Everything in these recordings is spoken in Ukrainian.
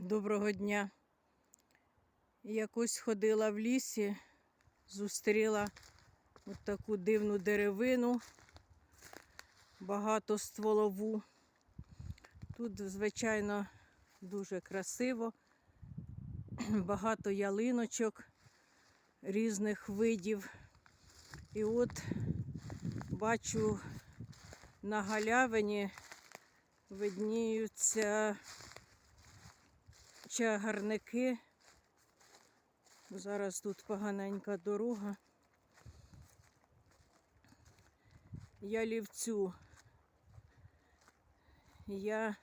Доброго дня. Якось ходила в лісі, зустріла от таку дивну деревину, багатостволову. Тут, звичайно, дуже красиво, багато ялиночок різних видів. І от бачу на галявині видніються чагарники. Зараз тут поганенька дорога. Я лівцю. Я,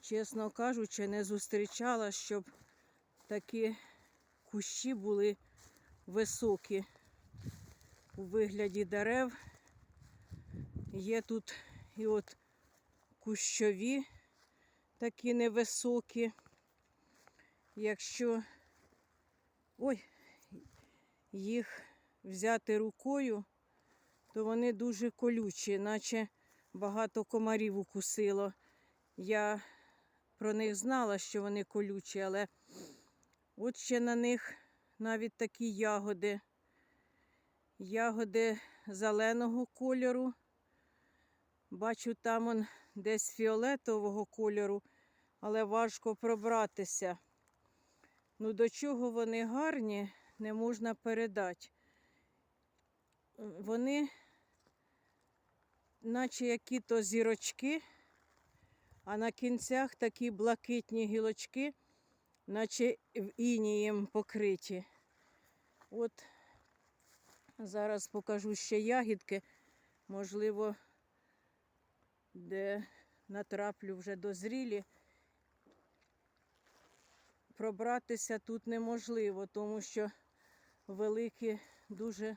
чесно кажучи, не зустрічала, щоб такі кущі були високі у вигляді дерев. Є тут і от кущові такі невисокі. Якщо ой, їх взяти рукою, то вони дуже колючі, наче багато комарів укусило. Я про них знала, що вони колючі, але от ще на них навіть такі ягоди. Ягоди зеленого кольору. Бачу, там он десь фіолетового кольору, але важко пробратися. Ну, до чого вони гарні, не можна передати. Вони, наче які-то зірочки, а на кінцях такі блакитні гілочки, наче в інієм покриті. От зараз покажу ще ягідки, можливо, де натраплю вже дозрілі. Пробратися тут неможливо, тому що великі дуже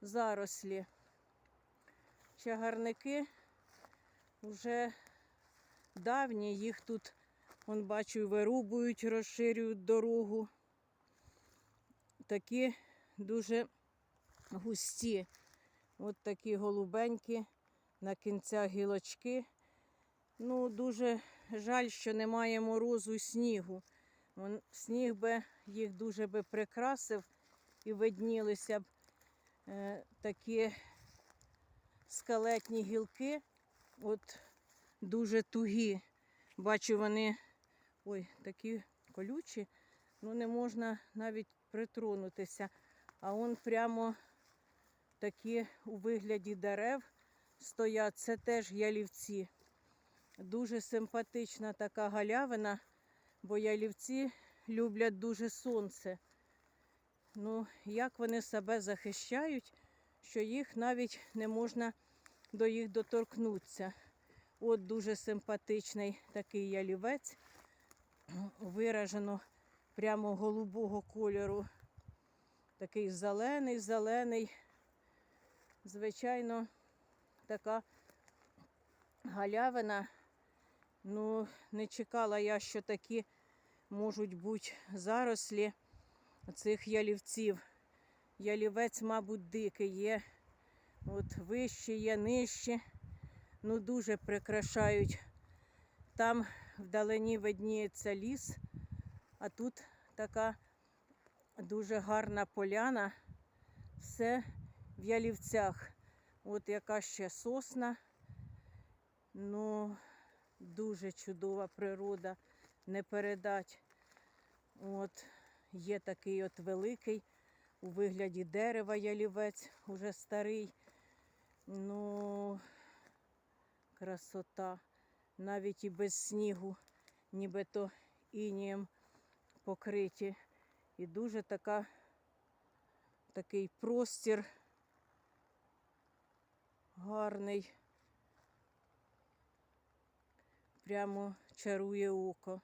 зарослі. Чагарники вже давні, їх тут, вон бачу, вирубують, розширюють дорогу. Такі дуже густі. От такі голубенькі, на кінцях гілочки. Ну, дуже жаль, що немає морозу і снігу. Сніг би їх дуже би прикрасив і виднілися б е, такі скелетні гілки, от дуже тугі. Бачу, вони ой, такі колючі, ну не можна навіть притронутися. А он прямо такі у вигляді дерев стоять. Це теж ялівці. Дуже симпатична така галявина, бо ялівці люблять дуже сонце. Ну, як вони себе захищають, що їх навіть не можна до їх доторкнутися. От дуже симпатичний такий ялівець, виражено прямо голубого кольору. Такий зелений, зелений. Звичайно, така галявина. Ну, не чекала я, що такі можуть бути зарослі цих ялівців. Ялівець, мабуть, дикий є. От вище є, нижче. Ну, дуже прикрашають. Там вдалині видніється ліс, а тут така дуже гарна поляна. Все в ялівцях. От яка ще сосна. Ну, дуже чудова природа, не передать. От є такий от великий у вигляді дерева ялівець, уже старий. Ну, красота. Навіть і без снігу, нібито інієм покриті. І дуже така, такий простір гарний. Прямо чарує око.